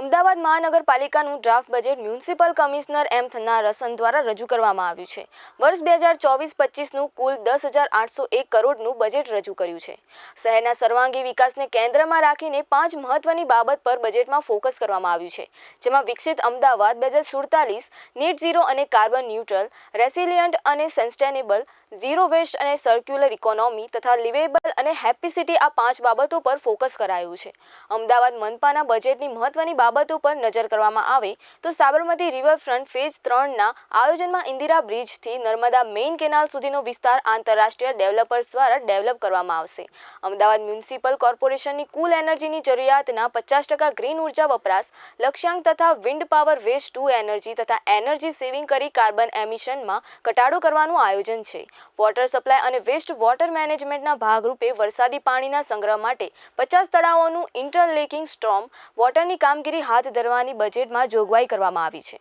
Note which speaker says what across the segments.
Speaker 1: Ahmedabad મહાનગરપાલિકાનું draft budget municipal commissioner M Thennarasan દ્વારા રજૂ કરવામાં આવ્યું છે. વર્ષ બે હજાર ચોવીસ પચીસનું કુલ દસ હજાર આઠસો એક કરોડનું બજેટ રજૂ કર્યું છે. શહેરના સર્વાંગી વિકાસને કેન્દ્રમાં રાખીને પાંચ મહત્વની બાબત પર બજેટમાં ફોકસ કરવામાં આવ્યું છે, જેમાં વિકસિત અમદાવાદ બે હજાર સુડતાલીસ, નેટ ઝીરો અને કાર્બન ન્યુટ્રલ, રેસિલિયન્ટ અને સસ્ટેનેબલ ઝીરો વેસ્ટ અને સર્ક્યુલર ઇકોનોમી તથા લિવેબલ અને હેપી સિટી આ પાંચ બાબતો પર ફોકસ કરાયું છે. અમદાવાદ મનપાના બજેટની મહત્વની બાબતો પર નજર કરવામાં આવે તો સાબરમતી રિવરફ્રન્ટ ફેઝ ત્રણના આયોજનમાં ઇન્દિરા બ્રિજથી નર્મદા મેઇન કેનાલ સુધીનો વિસ્તાર આંતરરાષ્ટ્રીય ડેવલપર્સ દ્વારા ડેવલપ કરવામાં આવશે. અમદાવાદ મ્યુનિસિપલ કોર્પોરેશનની કુલ એનર્જીની જરૂરિયાતના પચાસ ટકા ગ્રીન ઊર્જા વપરાશ, લક્ષ્યાંક તથા wind power waste to energy તથા એનર્જી સેવિંગ કરી કાર્બન એમિશનમાં ઘટાડો કરવાનું આયોજન છે. વોટર સપ્લાય અને વેસ્ટ વોટર મેનેજમેન્ટના ભાગરૂપે વરસાદી પાણીના સંગ્રહ માટે પચાસ તળાવોનું ઇન્ટરલેકિંગ સ્ટ્રોમ વોટરની કામગીરી હાથ ધરવાની બજેટમાં જોગવાઈ કરવામાં આવી છે.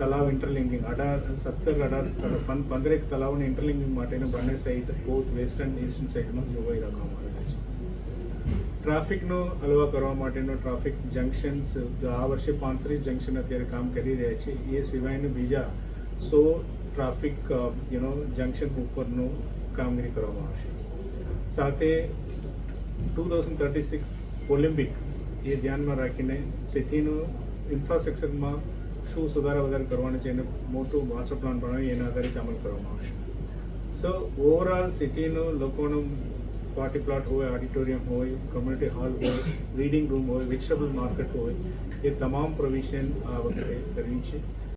Speaker 2: તલાવ ઇન્ટરલિંકિંગ અઢાર, સત્તર, અઢાર પંદરેક તલાવને ઇન્ટરલિંકિંગ માટેનો બંને સહિત બોથ વેસ્ટર્ન ઇસ્ટર્ન સાઈડમાં જોગવાઈ રાખવામાં આવે છે. ટ્રાફિકનો હલવા કરવા માટેનો ટ્રાફિક જંકશન્સ આ વર્ષે પાંત્રીસ જંકશન અત્યારે કામ કરી રહ્યા છે, એ સિવાયનું બીજા સો ટ્રાફિક યુનો જંકશન ઉપરનું કામગીરી કરવામાં આવશે. સાથે two thousand thirty six Olympic, એ ધ્યાનમાં રાખીને સિટીનું ઇન્ફ્રાસ્ટ્રક્ચરમાં શું સુધારા વધારે કરવાનું છે, એને મોટું માસ્ટર પ્લાન બનાવી, એના આધારિત અમલ કરવામાં આવશે. સો ઓવરઓલ સિટીનું લોકોનું પાર્ટી પ્લોટ હોય ઓડિટોરિયમ હોય કમ્યુનિટી હોલ હોય રીડિંગ રૂમ હોય વેજીટેબલ માર્કેટ હોય, એ તમામ પ્રોવિઝન આ વખતે કરવી છે.